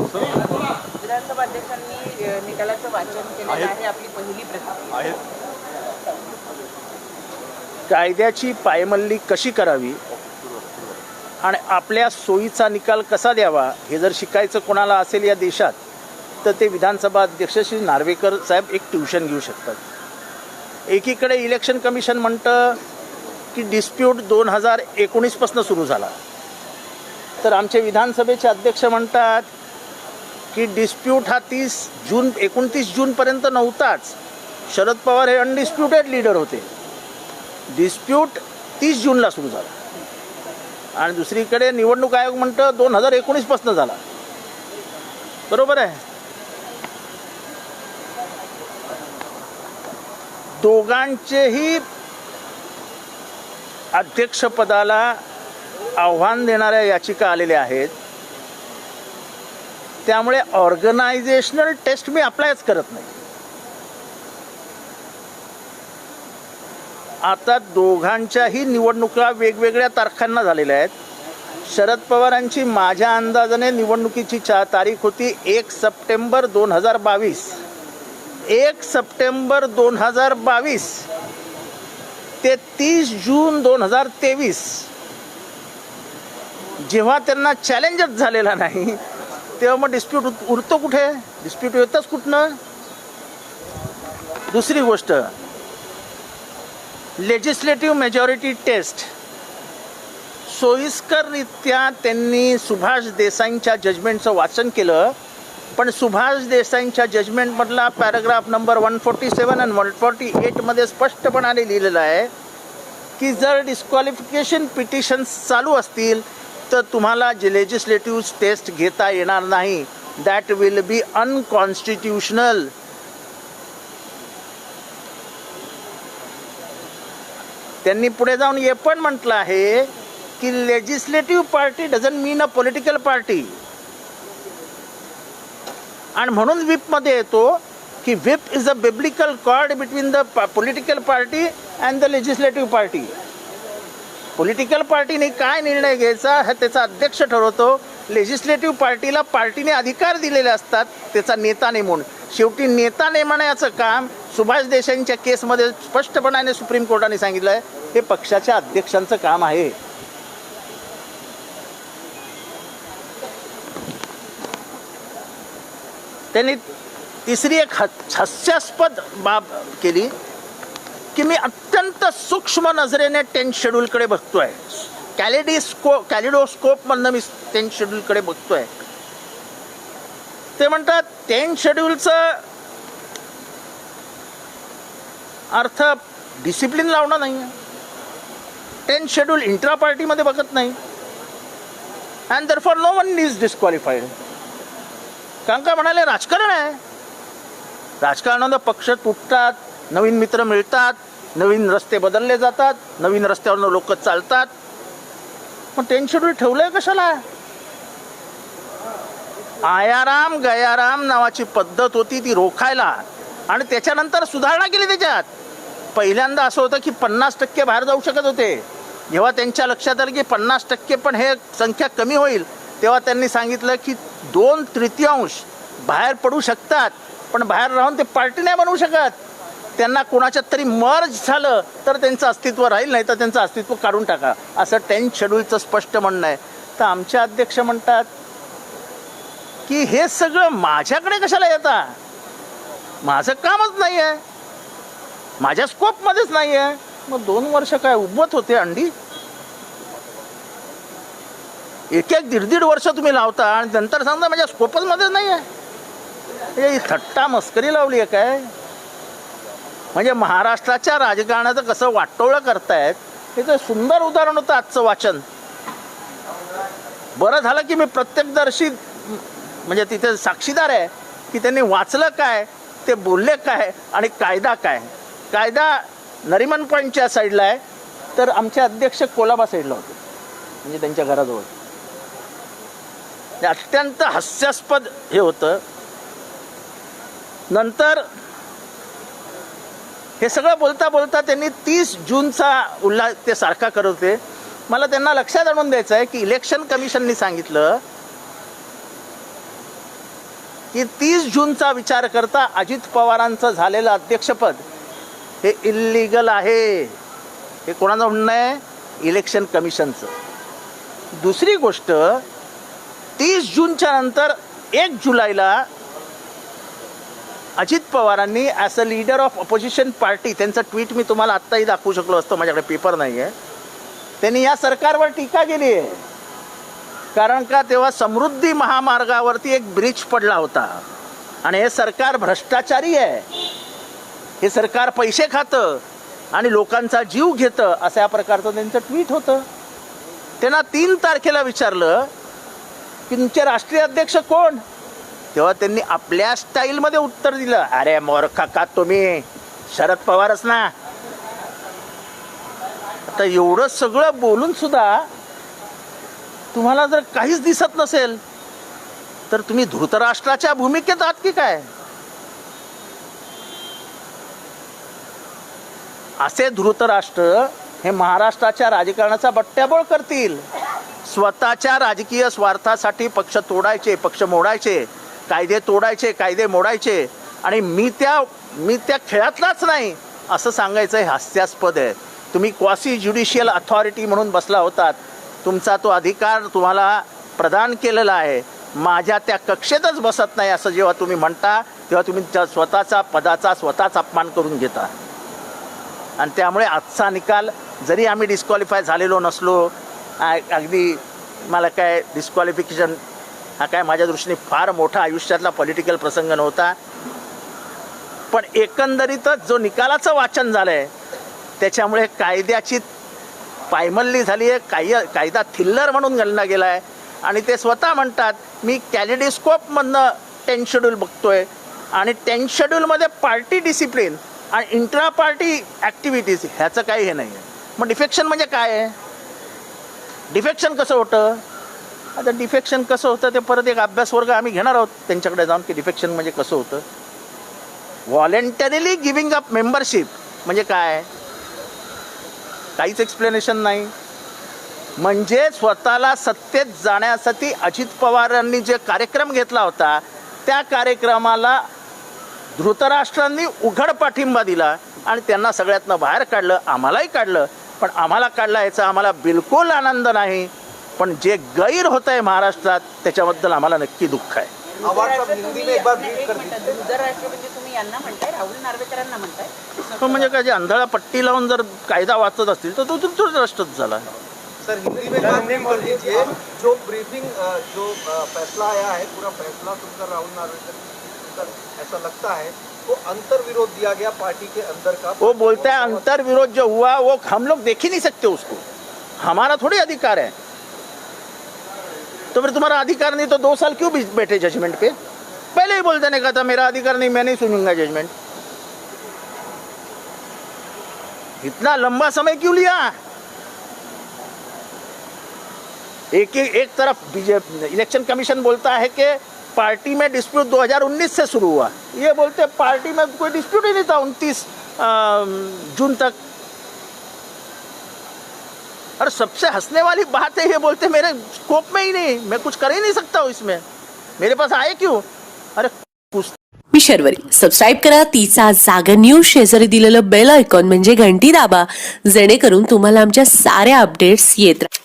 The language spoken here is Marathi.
विधानसभा अध्यक्षांनी निकालाचं वाचन केलेलं आहे आपली पहिली आहेत. कायद्याची पायमल्ली कशी करावी? आणि आपल्या सोयीचा निकाल कसा द्यावा? हे जर शिकायचं कोणाला असेल या देशात तर ते विधानसभा अध्यक्ष श्री नार्वेकर साहेब एक ट्युशन घेऊ शकतात. एकीकडे इलेक्शन कमिशन म्हणतं की डिस्प्यूट दोन हजार एकोणीसपासून सुरू झाला. तर आमचे विधानसभेचे अध्यक्ष म्हणतात की डिस्प्यूट हा तीस जून एकोणतीस जूनपर्यंत नव्हताच. शरद पवार हे अनडिस्प्युटेड लीडर होते. डिस्प्यूट तीस जूनला सुरू झाला. आणि दुसरीकडे निवडणूक आयोग म्हणतं दोन हजार एकोणीसपासून झाला. बरोबर आहे? दोघांचेही अध्यक्षपदाला आव्हान देणाऱ्या याचिका आलेल्या आहेत. त्यामुळे ऑर्गनायझेशनल टेस्ट मी अप्लायच करत नाही. आता दोघांच्याही निवडणुका वेगवेगळ्या तारखांना झालेल्या आहेत. शरद पवारांची माझ्या अंदाजाने निवडणुकीची चा तारीख होती एक सप्टेंबर दोन हजार बावीस. एक सप्टेंबर दोन हजार बावीस. ते तीस जून दोन हजार तेवीस. जेव्हा त्यांना चॅलेंजच झालेला नाही तेव्हा मग डिस्प्यूट उरतो कुठे? डिस्प्यूट येतच कुठनं? दुसरी गोष्ट. लेजिस्लेटिव्ह मेजॉरिटी टेस्ट सोयीस्कररित्या त्यांनी सुभाष देसाईंच्या जजमेंटचं वाचन केलं पण सुभाष देसाईंच्या जजमेंटमधला paragraph number one forty seven आणि वन फोर्टी एटमध्ये स्पष्टपणाने लिहिलेलं आहे की जर डिस्क्वालिफिकेशन पिटिशन्स चालू असतील तर तुम्हाला जे लेजिस्लेटिव्ह टेस्ट घेता येणार नाही दॅट विल बी अनकॉन्स्टिट्युशनल त्यांनी पुढे जाऊन हे पण म्हटलं आहे की legislative party doesn't mean a political party आणि म्हणून व्हिपमध्ये येतो की whip is a biblical cord between the political party and the legislative party political पार्टीने काय निर्णय घ्यायचा हा त्याचा अध्यक्ष ठरवतो. लेजिस्लेटिव्ह पार्टीला पार्टीने अधिकार दिलेले असतात त्याचा नेता नेमून शेवटी नेता नेमण्याचं काम सुभाष देसाईंच्या केसमध्ये स्पष्टपणाने सुप्रीम कोर्टाने सांगितलं आहे हे पक्षाच्या अध्यक्षांचं काम आहे. त्यांनी तिसरी एक हास्यास्पद बाब केली. की मी अत्यंत सूक्ष्म नजरेने टेन्थ शेड्यूलकडे बघतोय. कॅलिडिस्को कॅलिडोस्कोपमधनं मी टेन्थ शेड्यूलकडे बघतोय. ते म्हणतात टेन्थ शेड्यूलचं अर्थ डिसिप्लिन लावणं नाही आहे. टेन्थ शेड्यूल इंट्रा पार्टीमध्ये बघत नाही. And therefore no one is disqualified कारण का म्हणाले राजकारण आहे. राजकारणानं पक्ष तुटतात नवीन मित्र मिळतात नवीन रस्ते बदलले जातात नवीन रस्त्यावरनं लोक चालतात. पण टेन्शन ठेवलं ठेवलंय कशाला? आयाराम गयाराम नावाची पद्धत होती ती रोखायला. आणि त्याच्यानंतर सुधारणा केली त्याच्यात. पहिल्यांदा असं होतं की पन्नास टक्के बाहेर जाऊ शकत होते. जेव्हा त्यांच्या लक्षात आलं की पन्नास टक्के पण हे संख्या कमी होईल तेव्हा त्यांनी सांगितलं की दोन तृतीयांश बाहेर पडू शकतात. पण बाहेर राहून ते पार्टी नाही बनवू शकत. त्यांना कोणाच्यात तरी मर्ज झालं तर त्यांचं अस्तित्व राहील नाही तर त्यांचं अस्तित्व काढून टाका. असं टेन्थ शेड्यूलचं स्पष्ट म्हणणं आहे. तर आमचे अध्यक्ष म्हणतात की हे सगळं माझ्याकडे कशाला येता? माझं कामच नाही आहे माझ्या स्कोपमध्येच नाही आहे मग दोन वर्ष काय उभत होते अंडी? एक एक दीड दीड वर्ष तुम्ही लावता आणि नंतर सांगता माझ्या स्कोपच मध्येच नाही आहे थट्टा मस्करी लावली आहे काय? म्हणजे महाराष्ट्राच्या राजकारणाचं कसं वाटोळं करतायत तर सुंदर उदाहरण होतं आजचं वाचन. बरं झालं की मी प्रत्यक्षदर्शी म्हणजे तिथे साक्षीदार आहे की त्यांनी वाचलं काय ते बोलले काय आणि कायदा काय. कायदा नरिमन पॉईंटच्या साईडला आहे तर आमचे अध्यक्ष कोलाबा साईडला होते म्हणजे त्यांच्या घराजवळ. ते अत्यंत हास्यास्पद हे होतं. नंतर हे सगळं बोलता बोलता त्यांनी तीस जूनचा उल्हास ते सारखा करत होते. मला त्यांना लक्षात आणून द्यायचं आहे की इलेक्शन कमिशननी सांगितलं की तीस जूनचा विचार करता अजित पवारांचं झालेलं अध्यक्षपद हे इल्लीगल आहे. हे कोणाचं म्हणणं आहे? इलेक्शन कमिशनचं दुसरी गोष्ट तीस जूनच्या नंतर एक जुलैला अजित पवारांनी as a leader of opposition party त्यांचं ट्विट मी तुम्हाला आत्ताही दाखवू शकलो असतो माझ्याकडे पेपर नाही आहे त्यांनी या सरकारवर टीका केली आहे. कारण का तेव्हा समृद्धी महामार्गावरती एक ब्रिज पडला होता. आणि हे सरकार भ्रष्टाचारी आहे. हे सरकार पैसे खातं आणि लोकांचा जीव घेतं अशा प्रकारचं त्यांचं ट्विट होतं. त्यांना तीन तारखेला विचारलं की तुमचे राष्ट्रीय अध्यक्ष कोण? तेव्हा त्यांनी आपल्या स्टाईलमध्ये उत्तर दिलं. अरे मोरखा का तुम्ही शरद पवारच ना. आता एवढं सगळं बोलून सुद्धा तुम्हाला जर काहीच दिसत नसेल तर तुम्ही धृतराष्ट्राच्या भूमिकेत आहात की काय? असे धृतराष्ट्र हे महाराष्ट्राच्या राजकारणाचा बट्ट्याबोळ करतील. स्वतःच्या राजकीय स्वार्थासाठी पक्ष तोडायचे पक्ष मोडायचे. कायदे तोडायचे कायदे मोडायचे. आणि मी त्या मी त्या खेळातलाच नाही असं सांगायचं हे हास्यास्पद आहे. तुम्ही क्वासी ज्युडिशियल अथॉरिटी म्हणून बसला होतात. तुमचा तो अधिकार तुम्हाला प्रदान केलेला आहे. माझ्या त्या कक्षेतच बसत नाही असं जेव्हा तुम्ही म्हणता तेव्हा तुम्ही त्या स्वतःचा पदाचा स्वतःच अपमान करून घेता. आणि त्यामुळे आजचा निकाल जरी आम्ही डिस्क्वालिफाय झालेलो नसलो अगदी मला काय डिस्क्वालिफिकेशन हा काय माझ्या दृष्टीने फार मोठा आयुष्यातला पॉलिटिकल प्रसंग नव्हता. पण एकंदरीतच जो निकालाचं वाचन झालं आहे त्याच्यामुळे कायद्याची पायमल्ली झाली आहे. काय कायदा थिल्लर म्हणून गणला गेला आहे आणि ते स्वतः म्हणतात मी कॅलिडिस्कोपमधनं टेन शेड्यूल बघतोय. आणि टेन शेड्यूलमध्ये पार्टी डिसिप्लिन आणि इंट्रा पार्टी ॲक्टिव्हिटीज ह्याचं काही हे नाही आहे मग डिफेक्शन म्हणजे काय आहे? डिफेक्शन कसं होतं? आता डिफेक्शन कसं होतं ते परत एक अभ्यास वर्ग आम्ही घेणार आहोत त्यांच्याकडे जाऊन की डिफेक्शन म्हणजे कसं होतं? व्हॉलेंटरीली गिविंग अप मेंबरशिप म्हणजे काय? काहीच एक्सप्लेनेशन नाही. म्हणजे स्वतःला सत्तेत जाण्यासाठी अजित पवारांनी जे कार्यक्रम घेतला होता त्या कार्यक्रमाला धृतराष्ट्रांनी उघड पाठिंबा दिला आणि त्यांना सगळ्यातनं बाहेर काढलं आम्हालाही काढलं. पण आम्हाला काढला याचा आम्हाला बिलकुल आनंद नाही. पण जे गैर होत आहे महाराष्ट्रात त्याच्याबद्दल आम्हाला नक्की दुःख आहे. आवाज सब हिंदी में एक बार एक ब्रीफ कर मिनिट, दीजिए धुंदर राष्ट्र म्हणजे तुम्ही यांना म्हणताय राहुल नार्वेकरांना म्हणताय. पण म्हणजे काय जे अंधळा पट्टी लावून जर कायदा वाचत असतील तर तो धृतराष्ट्रच झाला. सर हिंदी में कर दीजिए. जो ब्रीफिंग जो फैसला आया है पूरा फैसला सुनकर राहुल नार्वेकर की सुनकर ऐसा लगता है वो अंतर विरोध दिया गया पार्टी के अंदर का वो बोलता है अंतर विरोध जो हुआ वो हम लोग देख ही नहीं सकते उसको। हमारा थोड़ी अधिकार है। तो फिर तुम्हारा अधिकार नहीं तो दो साल क्यों बैठे जजमेंट पे? पहले ही बोल देने का था मेरा अधिकार नहीं मैं नहीं सुनूँगा जजमेंट इतना लंबा समय क्यों लिया? एक एक, तरफ़ इलेक्शन कमीशन बोलता है कि पार्टी में डिस्प्यूट 2019 से शुरू हुआ। ये बोलते पार्टी में कोई डिस्प्यूट ही नहीं था उनतीस जून तक। और सबसे हंसने वाली बात है ये बोलते मेरे स्कोप में ही नहीं मैं कुछ कर ही नहीं सकता हूँ इसमें। मेरे पास आए क्यों? अरे कुछ मी शर्वरी सबस्क्राईब करा तिचा जागर न्यूज शेजारी दिलेलं बेल आयकॉन म्हणजे घंटी दाबा जेणेकरून तुम्हाला आमच्या साऱ्या अपडेट्स येत राहतील